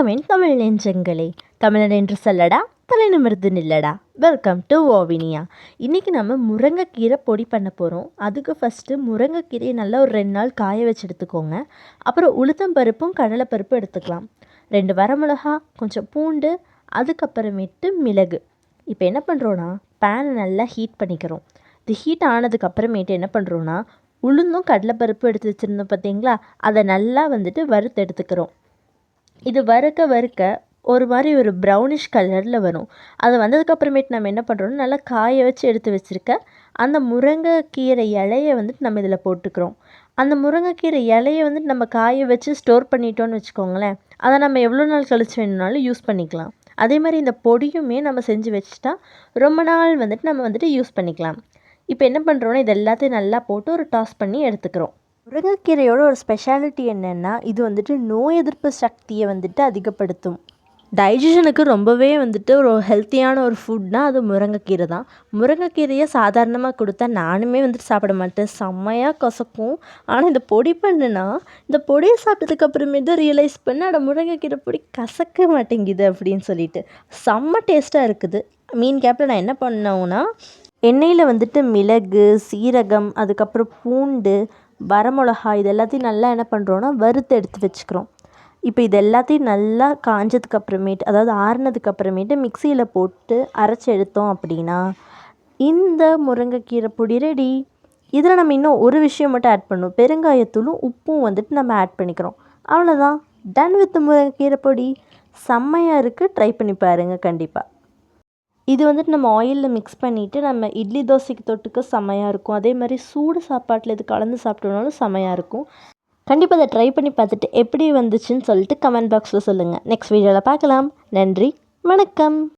வணக்கம் என் தமிழ் நெஞ்சங்களே. தமிழன் என்று சொல்லடா தலை நிமிர்ந்து நில்லடா. வெல்கம் டு ஓவினியா இன்றைக்கி நம்ம முருங்கைக்கீரை பொடி பண்ண போகிறோம் அதுக்கு ஃபஸ்ட்டு முருங்கைக்கீரையை நல்லா ஒரு ரெண்டு நாள் காய வச்சு எடுத்துக்கோங்க. அப்புறம் உளுத்தம் பருப்பும் கடலைப்பருப்பும் எடுத்துக்கலாம். ரெண்டு வரமிளகா கொஞ்சம் பூண்டு அதுக்கப்புறமேட்டு மிளகு. இப்போ என்ன பண்ணுறோன்னா பேனை நல்லா ஹீட் பண்ணிக்கிறோம். இது ஹீட் ஆனதுக்கப்புறமேட்டு என்ன பண்ணுறோன்னா உளுந்தும் கடலைப்பருப்பு எடுத்து வச்சுருந்தோம் பார்த்தீங்களா அதை நல்லா வந்துட்டு வறுத்து எடுத்துக்கிறோம். இது வறுக்க வறுக்க ஒரு மாதிரி ஒரு ப்ரௌனிஷ் கலரில் வரும். அது வந்ததுக்கப்புறமேட்டு நம்ம என்ன பண்ணுறோம்னா நல்லா காய வச்சு எடுத்து வச்சுருக்க அந்த முருங்கைக்கீரை இலைய வந்துட்டு நம்ம இதில் போட்டுக்கிறோம். அந்த முருங்கைக்கீரை இலைய வந்துட்டு நம்ம காய வச்சு ஸ்டோர் பண்ணிட்டோன்னு வச்சுக்கோங்களேன் அதை நம்ம எவ்வளோ நாள் கழிச்சு வேணும்னாலும் யூஸ் பண்ணிக்கலாம். அதே மாதிரி இந்த பொடியுமே நம்ம செஞ்சு வச்சுட்டா ரொம்ப நாள் வந்துட்டு நம்ம வந்துட்டு யூஸ் பண்ணிக்கலாம். இப்போ என்ன பண்ணுறோன்னா இது எல்லாத்தையும் நல்லா போட்டு ஒரு டாஸ் பண்ணி எடுத்துக்கிறோம். முருங்கைக்கீரையோட ஒரு ஸ்பெஷாலிட்டி என்னென்னா இது வந்துட்டு நோய் எதிர்ப்பு சக்தியை வந்துட்டு அதிகப்படுத்தும். டைஜஷனுக்கு ரொம்பவே வந்துட்டு ஒரு ஹெல்த்தியான ஒரு ஃபுட்னால் அது முருங்கைக்கீரை தான். முருங்கைக்கீரையை சாதாரணமாக கொடுத்தா நானுமே வந்துட்டு சாப்பிட மாட்டேன். செம்மையாக கசக்கும். ஆனால் இந்த பொடி பண்ணுனா இந்த பொடியை சாப்பிட்டதுக்கு அப்புறமே தான் ரியலைஸ் பண்ண அட முருங்கைக்கீரை பொடி கசக்க மாட்டேங்குது அப்படின்னு சொல்லிட்டு. செம்ம டேஸ்ட்டாக இருக்குது. மீன் கேப்பில் நான் என்ன பண்ணோன்னா எண்ணெயில் வந்துட்டு மிளகு சீரகம் அதுக்கப்புறம் பூண்டு வரமிளகா இது எல்லாத்தையும் நல்லா என்ன பண்ணுறோன்னா வறுத்து எடுத்து வச்சுக்கிறோம். இப்போ இது எல்லாத்தையும் நல்லா காஞ்சதுக்கு அப்புறமேட்டு அதாவது ஆறுனதுக்கு அப்புறமேட்டு மிக்சியில் போட்டு அரைச்சி எடுத்தோம் அப்படின்னா இந்த முருங்கைக்கீரை பொடி ரெடி இதில் நம்ம இன்னும் ஒரு விஷயம் மட்டும் ஆட் பண்ணணும் பெருங்காயத்தூளும் உப்பும் வந்துட்டு நம்ம ஆட் பண்ணிக்கிறோம். அவ்வளோதான் டன் வித் முருங்கைக்கீரை பொடி. செம்மையாக இருக்குது ட்ரை பண்ணி பாருங்கள் கண்டிப்பாக இது வந்துட்டு நம்ம ஆயிலில் மிக்ஸ் பண்ணிவிட்டு நம்ம இட்லி தோசைக்கு தொட்டுக்க செமையாக இருக்கும். அதே மாதிரி சூடு சாப்பாட்டில் இது கலந்து சாப்பிட்டோம்னாலும் செமையாக இருக்கும். கண்டிப்பாக அதை ட்ரை பண்ணி பார்த்துட்டு எப்படி வந்துச்சுன்னு சொல்லிட்டு கமெண்ட் பாக்ஸில் சொல்லுங்கள் நெக்ஸ்ட் வீடியோவில் பார்க்கலாம். நன்றி. வணக்கம்.